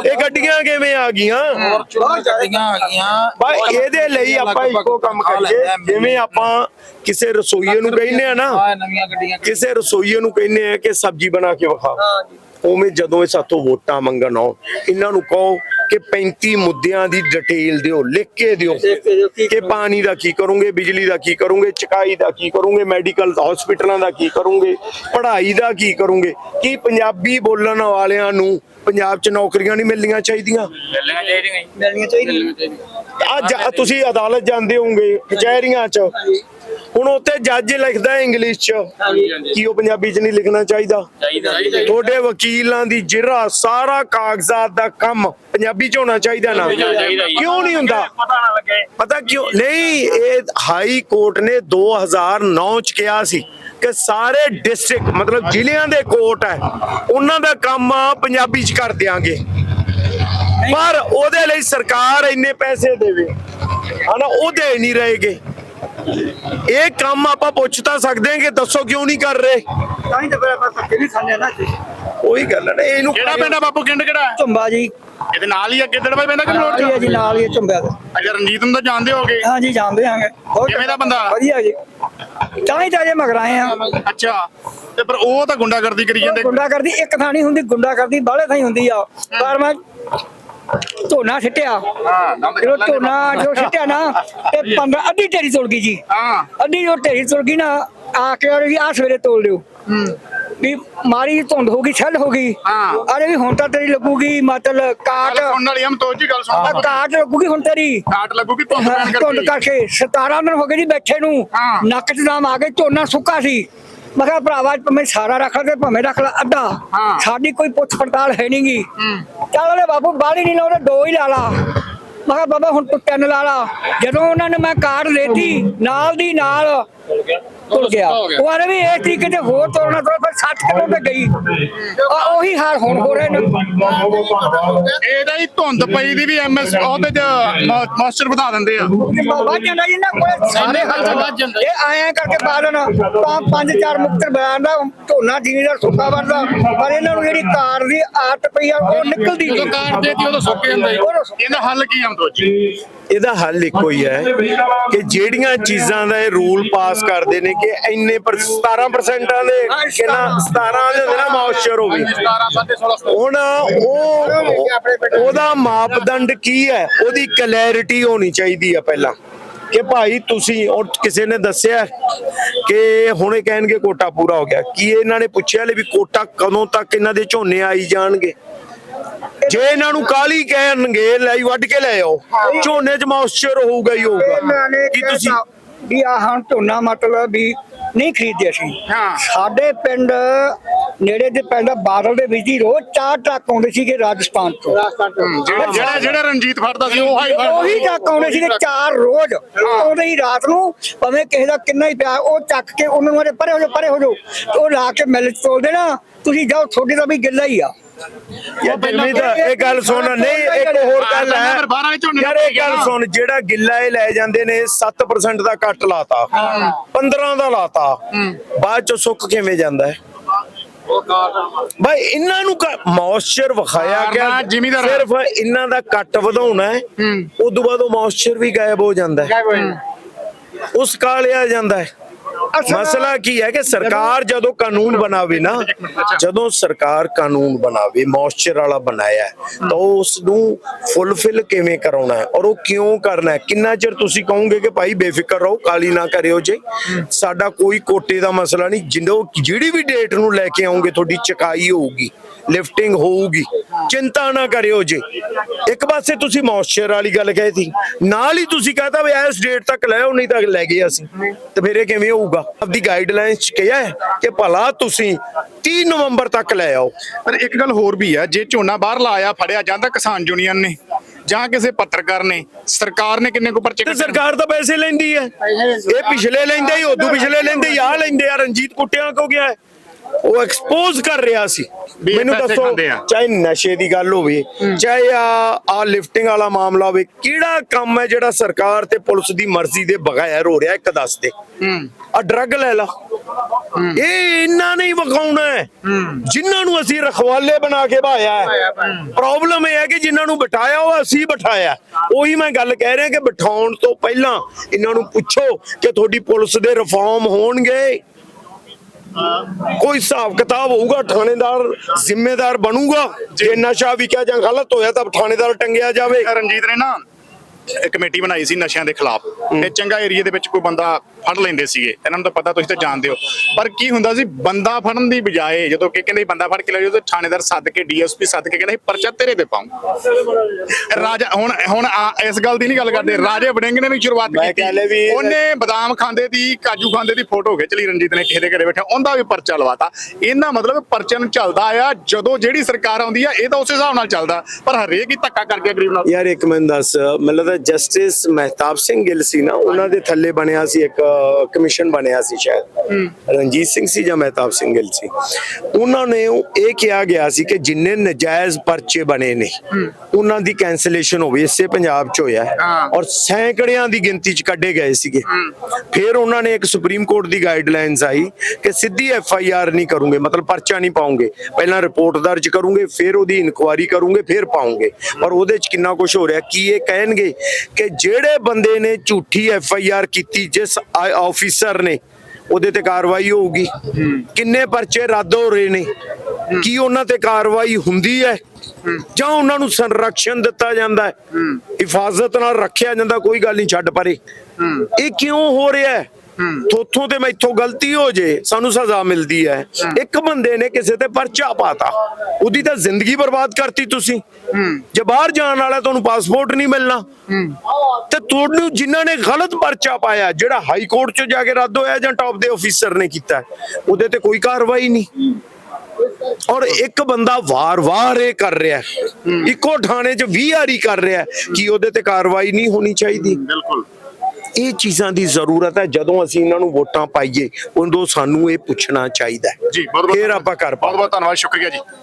ਇਹ ਗੱਡੀਆਂ ਕਿਵੇਂ ਆ ਗਈਆਂ
ਗੱਡੀਆਂ ਆ ਗਈਆਂ
ਬਈ ਇਹਦੇ ਲਈ ਆਪਾਂ ਇੱਕੋ ਕੰਮ ਕਰੀਏ ਜਿਵੇਂ ਆਪਾਂ ਕਿਸੇ ਰਸੋਈਏ ਨੂੰ ਕਹਿੰਦੇ ਆ ਨਾ ਕਿਸੇ ਰਸੋਈਏ ਨੂੰ ਕਹਿੰਦੇ ਆ ਕਿ ਸਬਜ਼ੀ ਬਣਾ ਕੇ ਵਿਖਾ ਉਵੇਂ ਜਦੋਂ ਇਹ ਸਾਥੋਂ ਵੋਟਾਂ ਮੰਗਣ ਆਉ ਇਹਨਾਂ ਨੂੰ ਕਹੋ ਕਿ 35 ਮੁੱਦਿਆਂ ਦੀ ਡਿਟੇਲ ਦਿਓ ਲਿਖ ਕੇ ਦਿਓ।
ਕੇ
ਪਾਣੀ ਦਾ ਕੀ ਕਰੋਗੇ ਬਿਜਲੀ ਦਾ ਕੀ ਕਰੋਗੇ ਚਕਾਈ ਦਾ ਕੀ ਕਰੋਗੇ ਮੈਡੀਕਲ ਹਸਪੀਟਲਾਂ ਦਾ ਕੀ ਕਰੋਗੇ ਪੜ੍ਹਾਈ ਦਾ ਕੀ ਕਰੋਗੇ। ਕੀ ਪੰਜਾਬੀ ਬੋਲਣ ਵਾਲਿਆਂ ਨੂੰ ਪੰਜਾਬ 'ਚ ਨੌਕਰੀਆਂ ਨਹੀਂ ਮਿਲਣੀਆਂ ਚਾਹੀਦੀਆਂ?
ਮਿਲਣੀਆਂ ਚਾਹੀਦੀਆਂ
ਅੱਜ ਤੁਸੀਂ ਅਦਾਲਤ ਜਾਂਦੇ ਹੋਵੋਗੇ ਕਚਹਿਰੀਆਂ 'ਚ। ਹੁਣ ਉੱਥੇ ਜੱਜ ਲਿਖਦਾ ਇੰਗਲਿਸ਼ 'ਚ ਕੀ ਉਹ ਪੰਜਾਬੀ 'ਚ ਨਹੀਂ ਲਿਖਣਾ ਚਾਹੀਦਾ। ਤੁਹਾਡੇ ਵਕੀਲਾਂ ਦੀ ਜਿਹੜਾ ਸਾਰਾ ਕਾਗਜ਼ਾਤ ਦਾ ਕੰਮ ਪੰਜਾਬੀ 'ਚ ਹੋਣਾ ਚਾਹੀਦਾ ਨਾ। ਕਿਉਂ ਨਹੀਂ ਹੁੰਦਾ?
ਪਤਾ
ਕਿਉਂ? ਨਹੀਂ ਇਹ ਹਾਈ ਕੋਰਟ ਨੇ 2009 ਚ ਕਿਹਾ ਸੀ ਕਿ ਸਾਰੇ ਡਿਸਟ੍ਰਿਕਟ ਮਤਲਬ ਜ਼ਿਲ੍ਹਿਆਂ ਦੇ ਕੋਰਟ ਹੈ ਉਹਨਾਂ ਦਾ ਕੰਮ ਪੰਜਾਬੀ ਚ ਕਰ ਦਿਆਂਗੇ। ਪਰ ਉਹਦੇ ਲਈ ਸਰਕਾਰ ਇੰਨੇ ਪੈਸੇ ਦੇਵੇ। ਹਨਾ ਉਹ ਦੇ ਨਹੀਂ ਰਹੇਗੇ। ਇਹ ਕੰਮ ਆਪਾਂ ਪੁੱਛ ਤਾਂ ਸਕਦੇ ਹਾਂ ਕਿ ਦੱਸੋ ਕਿਉਂ ਨਹੀਂ ਕਰ ਰਹੇ?
ਤਾਂ ਹੀ ਤਾਂ ਫਿਰ ਆਪਾਂ ਧੱਕੇ ਨਹੀਂ ਖਾਂਦੇ ਨਾ
ਉਹੀ ਗੱਲ ਹੈ ਨਾ ਇਹਨੂੰ
ਕਿਹੜਾ ਪਿੰਡ ਆ ਬਾਪੂ ਕਿੰਡ ਕਿਹੜਾ?
ਝੁੰਬਾ ਜੀ।
ਇਹਦੇ ਨਾਲ ਹੀ ਅੱਗੇ ਦੜਵਾ ਪੈਂਦਾ ਕਿ ਮਲੋਟ
ਹੈ ਜੀ ਨਾਲ ਹੀ ਝੁੰਬਿਆ ਦਾ
ਅੱਛਾ ਰਣਜੀਤ ਨੂੰ ਤਾਂ ਜਾਣਦੇ ਹੋਗੇ
ਹਾਂ ਜੀ ਜਾਣਦੇ ਬਹੁਤ
ਕਿਵੇਂ ਦਾ ਬੰਦਾ?
ਵਧੀਆ ਜੀ। ਤਾਂ ਹੀ ਤਾਂ ਜੇ ਮਗਰ ਆਏ ਆ।
ਅੱਛਾ ਤੇ ਪਰ ਉਹ ਤਾਂ ਗੁੰਡਾਗਰਦੀ ਕਰੀ ਜਾਂਦੇ।
ਗੁੰਡਾ ਕਰਦੀ ਇੱਕ ਥਾਂ ਨਹੀਂ ਹੁੰਦੀ ਗੁੰਡਾ ਕਰਦੀ ਬਾਹਲੇ ਥਾਂ ਹੀ ਹੁੰਦੀ ਆ। ਪਰ ਮੈਂ ਝੋਨਾ ਸਿੱਟਿਆ। ਜਦੋਂ ਝੋਨਾ ਜੋ ਸਿੱਟਿਆ ਨਾ ਤੇ 15 ਅੱਧੀ ਢੇਰੀ ਤੁਲ ਗਈ ਜੀ।
ਹਾਂ।
ਅੱਧੀ ਜੋ ਢੇਰੀ ਤੁਲ ਗਈ ਨਾ ਆ ਕੇ ਔਰ ਵੀ ਆ ਸਵੇਰੇ ਤੋਲ ਲਿਓ ਵੀ ਮਾਰੀ ਧੁੰਦ ਹੋ ਗਈ ਛੱਲ ਹੋ ਗਈ।
ਹਾਂ।
ਅਰੇ ਵੀ ਹੁਣ ਤਾਂ ਤੇਰੀ ਲੱਗੂਗੀ ਮਤਲਬ ਕਾਟ।
ਸੁਣਨ ਵਾਲੀ ਹਮ ਤੋਜ ਜੀ ਗੱਲ
ਆ
ਸੁਣ
ਕਾਟ ਲੱਗੂਗੀ ਹੁਣ ਤੇਰੀ।
ਕਾਟ ਲੱਗੂਗੀ ਧੁੰਦ
ਹਾਂ,
ਪੈਣ
ਧੁੰਦ
ਕਰਕੇ।
ਕਰਕੇ। 17 ਦਿਨ ਹੋ ਗਏ ਜੀ ਬੈਠੇ ਨੂੰ।
ਹਾਂ।
ਨੱਕ 'ਚ ਦਾਮ ਆ ਗਏ ਝੋਨਾ ਸੁੱਕਾ ਸੀ। ਮੈਂ ਕਿਹਾ ਭਰਾਵਾ ਭਾਵੇਂ ਸਾਰਾ ਰੱਖ ਲੈ ਤੇ ਭਾਵੇਂ ਰੱਖ ਲੈ ਅੱਧਾ।
ਹਾਂ।
ਸਾਡੀ ਕੋਈ ਪੁੱਛ ਪੜਤਾਲ ਹੈ ਨਹੀਂਗੀ ਚੱਲ ਉਹਨੇ ਬਾਪੂ ਬਾਹਲੀ ਨਹੀਂ ਲਾਉਂਦੇ ਦੋ ਹੀ ਲਾ ਲਾ। ਮੈਂ ਕਿਹਾ ਬਾਬਾ ਹੁਣ ਤੂੰ ਤਿੰਨ ਲਾ ਲਾ। ਜਦੋਂ ਉਹਨਾਂ ਨੇ ਮੈਂ ਕਾਰਡ ਦੇਤੀ ਨਾਲ ਦੀ ਨਾਲ ਤੁਲ ਗਿਆ। ਉਹ ਆਰੇ ਵੀ ਇਹ ਤਰੀਕੇ ਤੇ ਹੋਰ ਤੋੜਨਾ ਤੋਂ ਫਿਰ 60 ਕਿਲੋ ਤੇ ਗਈ। ਆ ਉਹੀ ਹਾਲ ਹੁਣ ਹੋ ਰਹੇ ਨੇ
ਇਹਦਾ ਹੀ ਧੁੰਦ ਪਈ ਦੀ ਵੀ ਐਮਐਸ ਉਹਦੇ ਚ ਮਾਸਟਰ ਵਧਾ ਦਿੰਦੇ ਆ।
ਬਾਬਾ ਜਾਂਦਾ ਜੀ ਨਾ ਕੋਲੇ ਸਾਰੇ ਹੱਥ ਇਹ ਆਇਆ ਕਰਕੇ ਪਾ ਦੇਣਾ। ਤਾਂ ਪੰਜ ਚਾਰ ਮੁਕਤਰ ਬਿਆਨ ਦਾ ਝੋਨਾ ਜ਼ਿਮੀਦਾਰ ਸੁੱਕਾ ਵਰਦਾ। ਪਰ ਇਹਨਾਂ ਨੂੰ ਜਿਹੜੀ ਕਾਰ ਦੀ ਆਦਤ ਪਈ ਆ ਉਹ ਨਿਕਲਦੀ ਨਹੀਂ।
ਕਾਰ ਦੇ ਦੀ ਉਦੋਂ ਸੁੱਕ ਜਾਂਦਾ ਜੀ। ਇਹਦਾ ਹੱਲ ਕੀ ਤੋਜ ਜੀ
ਇਹਦਾ ਹੱਲ ਇੱਕੋ ਹੀ ਹੈ ਕਿ ਜਿਹੜੀਆਂ ਚੀਜ਼ਾਂ ਦਾ ਇਹ ਰੂਲ ਪਾਸ ਕਰਦੇ ਨੇ ਕਿ ਇੰਨੇ ਪਰ 17% ਦੇ ਕਿੰਨਾ 17 ਦੇ ਹੁੰਦੇ ਨਾ ਮੌਸ਼ਰ ਹੋ ਗਈ। ਹੁਣ ਉਹ ਉਹਦਾ ਮਾਪਦੰਡ ਕੀ ਹੈ? ਉਹਦੀ ਕਲੈਰਿਟੀ ਹੋਣੀ ਚਾਹੀਦੀ ਹੈ ਪਹਿਲਾਂ। ਕਿ ਭਾਈ ਤੁਸੀਂ ਔਰ ਕਿਸੇ ਨੇ ਦੱਸਿਆ ਕਿ ਹੁਣੇ ਕਹਿਣਗੇ ਕੋਟਾ ਪੂਰਾ ਹੋ ਗਿਆ। ਕੀ ਇਹਨਾਂ ਨੇ ਪੁੱਛਿਆ ਲੈ ਵੀ ਕੋਟਾ ਕਦੋਂ ਤੱਕ ਇਹਨਾਂ ਦੇ ਝੋਨੇ ਆਈ ਜਾਣਗੇ? ਜੇ ਇਹਨਾਂ ਨੂੰ ਕਾਲੀ ਕਹਿਣਗੇ ਲੈ ਵੱਢ ਕੇ ਲੈ ਆਓ। ਝੋਨੇ 'ਚ ਮੌਇਸਚਰ ਹੋਊਗਾ ਹੀ ਹੋਊਗਾ। ਕੀ ਤੁਸੀਂ
ਵੀ ਆ ਹੁਣ ਝੋਨਾ ਮਤਲਬ ਵੀ ਨਹੀਂ ਖਰੀਦਦੇ ਅਸੀਂ
ਹਾਂ।
ਸਾਡੇ ਪਿੰਡ ਨੇੜੇ ਦੇ ਪਿੰਡ ਬਾਦਲ ਦੇ ਵਿੱਚ ਹੀ ਰੋਜ਼ ਚਾਰ ਟਰੱਕ ਆਉਂਦੇ ਸੀਗੇ ਰਾਜਸਥਾਨ ਤੋਂ।
ਜਿਹੜਾ ਜਿਹੜਾ ਜਿਹੜਾ ਰਣਜੀਤ ਫੜਦਾ ਸੀ ਉਹ ਹਾਈ
ਉਹੀ ਟਰੱਕ ਆਉਂਦੇ ਸੀਗੇ ਚਾਰ ਰੋਜ਼। ਆਉਂਦੇ ਹੀ ਰਾਤ ਨੂੰ ਭਾਵੇਂ ਕਿਸੇ ਦਾ ਕਿੰਨਾ ਹੀ ਪਿਆ ਉਹ ਚੱਕ ਕੇ ਉਹਨਾਂ ਨੂੰ ਪਰੇ ਹੋ ਜਾ ਪਰੇ ਹੋ ਜਾ ਉਹ ਲਾ ਕੇ ਮਿਲ ਚ ਤੋਲ ਦੇਣਾ। ਤੁਸੀਂ ਜਾਓ ਤੁਹਾਡੇ ਦਾ ਵੀ ਗਿੱਲਾ ਹੀ ਆ।
ਯਾਰ ਗੁਰਮੀਤ ਇਹ ਗੱਲ ਸੁਣ ਨਹੀਂ ਇੱਕ ਹੋਰ ਗੱਲ ਹੈ। ਯਾਰ ਇਹ ਗੱਲ ਸੁਣ ਜਿਹੜਾ ਗਿੱਲਾ ਇਹ ਲੈ ਜਾਂਦੇ ਨੇ 7% ਦਾ ਕੱਟ ਲਾਤਾ। 15 ਦਾ ਲਾਤਾ। ਬਾਅਦ ਚ ਸੁੱਕ ਕਿਵੇਂ ਜਾਂਦਾ ਹੈ? ਭਾਈ ਇਹਨਾਂ ਨੂੰ ਮੌਇਸਚਰ ਵਿਖਾਇਆ ਗਿਆ। ਸਿਰਫ ਇਹਨਾਂ ਦਾ ਕੱਟ ਵਧਾਉਣਾ ਹੈ। ਉਸ ਤੋਂ ਬਾਅਦ ਉਹ ਮੌਇਸਚਰ ਵੀ ਗਾਇਬ ਹੋ ਜਾਂਦਾ ਹੈ। ਉਸ ਕਾਲਿਆ ਜਾਂਦਾ ਹੈ। ਮਸਲਾ ਕੀ ਹੈ ਕਿ ਸਰਕਾਰ ਜਦੋਂ ਕਾਨੂੰਨ ਬਣਾਵੇ ਨਾ ਜਦੋਂ ਸਰਕਾਰ ਕਾਨੂੰਨ ਬਣਾਵੇ ਮੌਇਸਚਰ ਵਾਲਾ ਬਣਾਇਆ ਤਾਂ ਉਸ ਨੂੰ ਫੁੱਲਫਿਲ ਕਿਵੇਂ ਕਰਾਉਣਾ ਹੈ ਔਰ ਉਹ ਕਿਉਂ ਕਰਨਾ ਹੈ? ਕਿੰਨਾ ਚਿਰ ਤੁਸੀਂ ਕਹੋਗੇ ਕਿ ਭਾਈ ਬੇਫਿਕਰ ਰਹੋ ਕਾਲੀ ਨਾ ਕਰਿਓ ਜੇ। ਸਾਡਾ ਕੋਈ ਕੋਟੇ ਦਾ ਮਸਲਾ ਨਹੀਂ ਜਿੰਦੋਂ ਜਿਹੜੀ ਵੀ ਡੇਟ ਨੂੰ ਲੈ ਕੇ ਆਉਂਗੇ ਤੁਹਾਡੀ ਚਕਾਈ ਹੋਊਗੀ। ਲਿਫਟਿੰਗ ਹੋਊਗੀ। ਚਿੰਤਾ ਨਾ ਕਰਿਓ ਜੀ। ਇੱਕ ਪਾਸੇ ਤੁਸੀਂ ਮੌਇਸਚਰ ਵਾਲੀ ਗੱਲ ਕਹੀ ਸੀ ਨਾਲ ਹੀ ਤੁਸੀਂ ਕਹਤਾ ਵੀ ਇਸ ਡੇਟ ਤੱਕ ਲੈ ਆਓ ਨਹੀਂ ਤਾਂ ਲੈ ਗਏ ਅਸੀਂ। ਤੇ ਫਿਰ ਇਹ ਕਿਵੇਂ ਹੋਊਗਾ? ਆਪਦੀ ਗਾਈਡਲਾਈਨਸ ਚ ਕਿਹਾ ਹੈ ਕਿ ਭਲਾ ਤੁਸੀਂ 30 ਨਵੰਬਰ ਤੱਕ ਲੈ ਆਓ।
ਪਰ ਇੱਕ ਗੱਲ ਹੋਰ ਵੀ ਹੈ ਜੇ ਝੋਨਾ ਬਾਹਰ ਲਾਇਆ ਫੜਿਆ ਜਾਂਦਾ ਕਿਸਾਨ ਯੂਨੀਅਨ ਨੇ ਜਾਂ ਕਿਸੇ ਪੱਤਰਕਾਰ ਨੇ ਸਰਕਾਰ ਨੇ ਕਿੰਨੇ ਕੋ ਪਰਚੇ
ਤੇ? ਸਰਕਾਰ ਤਾਂ ਪੈਸੇ ਲੈਂਦੀ ਹੈ। ਇਹ ਪਿਛਲੇ ਲੈਂਦੇ ਹੀ ਉਦੋਂ ਪਿਛਲੇ ਲੈਂਦੇ ਹੀ ਆ ਲੈਂਦੇ ਆ ਰਣਜੀਤ ਕੁੱਟਿਆਂ ਕੋ ਗਿਆ ਹੈ? ਉਹ ਐਕਸਪੋਜ਼ ਕਰ ਰਿਹਾ ਸੀ। ਮੈਨੂੰ ਦੱਸੋ। ਚਾਹੇ ਨਸ਼ੇ ਦੀ ਗੱਲ ਹੋਵੇ ਚਾਹੇ ਆ ਆ ਲਿਫਟਿੰਗ ਵਾਲਾ ਮਾਮਲਾ ਹੋਵੇ ਕਿਹੜਾ ਕੰਮ ਹੈ ਜਿਹੜਾ ਸਰਕਾਰ ਤੇ ਪੁਲਿਸ ਦੀ ਮਰਜ਼ੀ ਦੇ ਬਗੈਰ ਹੋ ਰਿਹਾ ਇੱਕ ਦੱਸ ਦੇ। ਆ ਡਰੱਗ ਲੈ ਲਾ। ਇਹ ਇਹਨਾਂ ਨਹੀਂ ਵਿਖਾਉਣਾ ਹੈ। ਜਿਨ੍ਹਾਂ ਨੂੰ ਅਸੀਂ ਰਖਵਾਲੇ ਬਣਾ ਕੇ ਭਾਇਆ ਹੈ। ਪ੍ਰੋਬਲਮ ਇਹ ਹੈ ਕਿ ਜਿਨ੍ਹਾਂ ਨੂੰ ਬਿਠਾਇਆ ਉਹ ਅਸੀਂ ਬਿਠਾਇਆ ਉਹੀ ਮੈਂ ਗੱਲ ਕਹਿ ਰਿਹਾ ਕਿ ਬਿਠਾਉਣ ਤੋਂ ਪਹਿਲਾਂ ਇਹਨਾਂ ਨੂੰ ਪੁੱਛੋ ਕਿ ਤੁਹਾਡੀ ਪੁਲਿਸ ਦੇ ਰਿਫਾਰਮ ਹੋਣਗੇ। ਕੋਈ ਹਿਸਾਬ ਕਿਤਾਬ ਹੋਊਗਾ, ਥਾਣੇਦਾਰ ਜ਼ਿੰਮੇਦਾਰ ਬਣੂਗਾ? ਜੇ ਨਸ਼ਾ ਵਿਕਿਆ ਜਾਂ ਗਲਤ ਹੋਇਆ ਤਾਂ ਥਾਣੇਦਾਰ ਟੰਗਿਆ ਜਾਵੇ।
ਰਣਜੀਤ ਨੇ ਨਾ ਕਮੇਟੀ ਬਣਾਈ ਸੀ ਨਸ਼ਿਆਂ ਦੇ ਖਿਲਾਫ ਤੇ ਚੰਗਾ ਏਰੀਆ ਦੇ ਵਿੱਚ ਕੋਈ ਬੰਦਾ ਫੜ ਲੈਂਦੇ ਸੀਗੇ ਇਹਨਾਂ ਨੂੰ ਤਾਂ ਪਤਾ ਤੁਸੀਂ ਤਾਂ ਜਾਣਦੇ ਹੋ। ਪਰ ਕੀ ਹੁੰਦਾ ਸੀ ਬੰਦਾ ਫੜਨ ਦੀ ਬਜਾਏ ਜਦੋਂ ਕਿ ਕਹਿੰਦੇ ਬੰਦਾ ਫੜ ਕੇ ਲੈ ਜਾਓ ਤਾਂ ਥਾਣੇਦਾਰ ਸੱਦ ਕੇ ਡੀਐਸਪੀ ਸੱਦ ਕੇ ਕਹਿੰਦੇ ਪਰਚਾ ਤੇਰੇ ਤੇ ਪਾਉਂ ਰਾਜਾ ਹੁਣ ਹੁਣ ਇਸ ਗੱਲ ਦੀ ਨਹੀਂ ਗੱਲ ਕਰਦੇ ਰਾਜੇ ਵੜਿੰਗ ਨੇ ਵੀ ਸ਼ੁਰੂਆਤ ਕੀਤੀ। ਉਹਨੇ ਬਦਾਮ ਖਾਂਦੇ ਦੀ ਕਾਜੂ ਖਾਂਦੇ ਦੀ ਫੋਟੋ ਖਿੱਚ ਲਈ ਰਣਜੀਤ ਨੇ ਕਿਸੇ ਦੇ ਘਰੇ ਬੈਠਾ ਉਹਦਾ ਵੀ ਪਰਚਾ ਲਵਾਤਾ। ਇਹਨਾਂ ਮਤਲਬ ਪਰਚੇ ਨੂੰ ਚੱਲਦਾ ਆ ਜਦੋਂ ਜਿਹੜੀ ਸਰਕਾਰ ਆਉਂਦੀ ਆ ਇਹ ਤਾਂ ਉਸੇ ਹਿਸਾਬ ਨਾਲ ਚੱਲਦਾ। ਪਰ ਹਰੇਕ ਹੀ ਧੱਕਾ ਕਰਕੇ ਗਰੀਬ ਨਾਲ
ਯਾਰ ਇੱਕ ਮਿੰਟ ਦੱਸ ਮੈਨੂੰ ਲੱਗਦਾ ਜਸਟਿਸ ਮਹਿਤਾਬ ਸਿੰਘ ਗਿੱਲ ਸੀ ਨਾ ਉਹਨਾਂ ਦੇ ਥੱਲੇ ਬਣਿਆ ਸੀ ਇੱਕ ਕਮਿਸ਼ਨ ਬਣਿਆ ਸੀ ਸ਼ਾਇਦ। ਰਣਜੀਤ ਸਿੰਘ ਸੀ ਜਾਂ ਮਹਿਤਾਬ ਸਿੰਘ ਗਿੱਲ ਸੀ। ਉਹਨਾਂ ਨੇ ਇਹ ਕਿਹਾ ਗਿਆ ਸੀ ਕਿ ਜਿੰਨੇ ਨਜਾਇਜ਼ ਪਰਚੇ ਬਣੇ ਨੇ ਉਹਨਾਂ ਦੀ ਕੈਂਸਲੇਸ਼ਨ ਹੋਵੇ ਇਸੇ ਪੰਜਾਬ ਚ ਹੋਇਆ। ਔਰ ਸੈਂਕੜਿਆਂ ਦੀ ਗਿਣਤੀ ਚ ਕੱਢੇ ਗਏ ਸੀਗੇ। ਫਿਰ ਉਹਨਾਂ ਨੇ ਇੱਕ ਸੁਪਰੀਮ ਕੋਰਟ ਦੀ ਗਾਈਡਲਾਈਨਸ ਆਈ ਕਿ ਸਿੱਧੀ ਐਫ ਆਈ ਆਰ ਨਹੀਂ ਕਰੂੰਗੇ ਮਤਲਬ ਪਰਚਾ ਨਹੀਂ ਪਾਉਂਗੇ ਪਹਿਲਾਂ ਰਿਪੋਰਟ ਦਰਜ ਕਰੂੰਗੇ ਫਿਰ ਉਹਦੀ ਇਨਕੁਆਇਰੀ ਕਰੂੰਗੇ ਫਿਰ ਪਾਉਂਗੇ ਪਰ ਉਹਦੇ ਚ ਕਿੰਨਾ ਕੁਝ ਹੋ ਰਿਹਾ ਕੀ ਇਹ ਕਹਿਣਗੇ? ਕਿ ਜਿਹੜੇ ਬੰਦੇ ਨੇ ਝੂਠੀ ਐਫ ਆਈ ਆਰ ਕੀਤੀ ਜਿਸ ਆਫੀਸਰ ਨੇ ਉਹਦੇ ਤੇ ਕਾਰਵਾਈ ਹੋਊਗੀ। ਕਿੰਨੇ ਪਰਚੇ ਰੱਦ ਹੋ ਰਹੇ ਨੇ? ਕੀ ਉਹਨਾਂ ਤੇ ਕਾਰਵਾਈ ਹੁੰਦੀ ਹੈ? ਜਾਂ ਉਹਨਾਂ ਨੂੰ ਸੰਰਕਸ਼ਣ ਦਿੱਤਾ ਜਾਂਦਾ ਹੈ? ਹਿਫਾਜ਼ਤ ਨਾਲ ਰੱਖਿਆ ਜਾਂਦਾ ਕੋਈ ਗੱਲ ਨਹੀਂ ਛੱਡ ਪਰੇ। ਇਹ ਕਿਉਂ ਹੋ ਰਿਹਾ ਹੈ? ਥੋਥੋਂ ਤੇ ਮੈਥੋਂ ਗਲਤੀ ਹੋ ਜੇ ਸਾਨੂੰ ਸਜ਼ਾ ਮਿਲਦੀ ਹੈ। ਇੱਕ ਬੰਦੇ ਨੇ ਕਿਸੇ ਤੇ ਪਰਚਾ ਪਾਤਾ। ਉਹਦੀ ਤਾਂ ਜ਼ਿੰਦਗੀ ਬਰਬਾਦ ਕਰਤੀ ਤੁਸੀਂ। ਜੇ ਬਾਹਰ ਜਾਣ ਵਾਲਾ ਤੁਹਾਨੂੰ ਪਾਸਪੋਰਟ ਨਹੀਂ ਮਿਲਣਾ ਤੇ ਤੁਹਾਨੂੰ ਜਿਨ੍ਹਾਂ ਨੇ ਗਲਤ ਪਰਚਾ ਪਾਇਆ ਜਿਹੜਾ ਹਾਈ ਕੋਰਟ ਚ ਜਾ ਕੇ ਰੱਦ ਹੋਇਆ ਜਾਂ ਟੌਪ ਦੇ ਅਫੀਸਰ ਨੇ ਕੀਤਾ ਉਹਦੇ ਤੇ ਕੋਈ ਕਾਰਵਾਈ ਨਹੀਂ। ਔਰ ਇੱਕ ਬੰਦਾ ਵਾਰ-ਵਾਰ ਇਹ ਕਰ ਰਿਹਾ ਇੱਕੋ ਥਾਣੇ 'ਚ 20 ਵਾਰੀ ਕਰ ਰਿਹਾ ਕਿ ਉਹਦੇ ਤੇ ਕਾਰਵਾਈ ਨਹੀਂ ਹੋਣੀ ਚਾਹੀਦੀ।
ਬਿਲਕੁਲ।
ਇਹ ਚੀਜ਼ਾਂ ਦੀ ਜ਼ਰੂਰਤ ਹੈ ਜਦੋਂ ਅਸੀਂ ਇਹਨਾਂ ਨੂੰ ਵੋਟਾਂ ਪਾਈਏ ਉਦੋਂ ਸਾਨੂੰ ਇਹ ਪੁੱਛਣਾ ਚਾਹੀਦਾ ਹੈ।
ਜੀ ਬਹੁਤ
ਆਪਾਂ ਕਰ
ਬਹੁਤ ਬਹੁਤ ਧੰਨਵਾਦ ਸ਼ੁਕਰੀਆ ਜੀ।